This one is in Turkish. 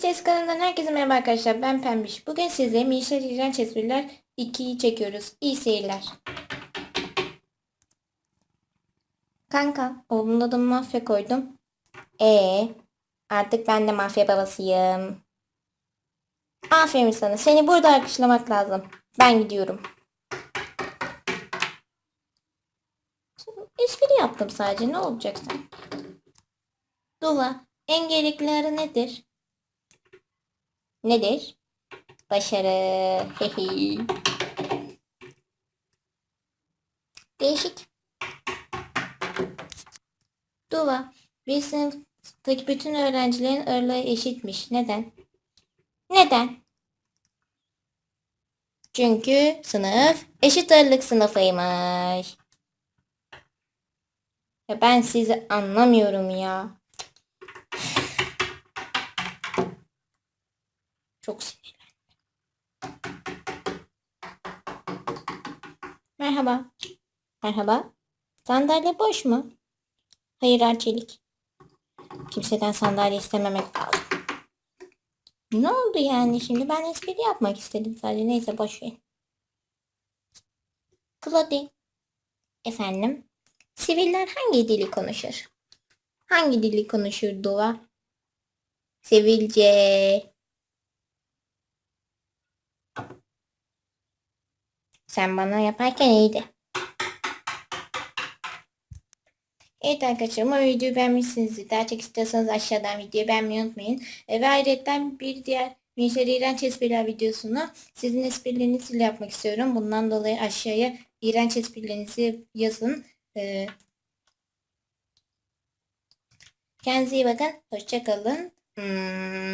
Chess kanalından herkese merhaba arkadaşlar. Ben Pembiş. Bugün size Mişler İğrenç Espriler 2'yi çekiyoruz. İyi seyirler. Kanka, oğlunun adını mafya koydum. Ee, artık ben de mafya babasıyım. Aferin sana. Seni burada alkışlamak lazım. Ben gidiyorum. Espri yaptım sadece. Ne olacak sen? Dula, en nedir? Nedir? Başarı. Değişik. Dua. Bir sınıftaki bütün öğrencilerin ağırlığı eşitmiş. Neden? Neden? Çünkü sınıf eşit ağırlık sınıfıymış. Ya ben sizi anlamıyorum ya. Çok sinirlendim. Merhaba. Merhaba. Sandalye boş mu? Hayır Arçelik. Kimseden sandalye istememek lazım. Ne oldu yani şimdi? Ben espri yapmak istedim sadece. Neyse boş ver. Claudie. Efendim? Siviller hangi dili konuşur? Hangi dili konuşur Dua? Sivilce. Sen bana yaparken iyiydi. Evet arkadaşlar umarım videoyu beğenmişsinizdir. Daha çok istiyorsanız aşağıdan videoyu beğenmeyi unutmayın. E, ve ayrıca bir diğer Minşer İğrenç Espriler videosunu sizin esprilerinizi yapmak istiyorum. Bundan dolayı aşağıya İğrenç esprilerinizi yazın. E, kendinize iyi bakın. Hoşçakalın. Hmm.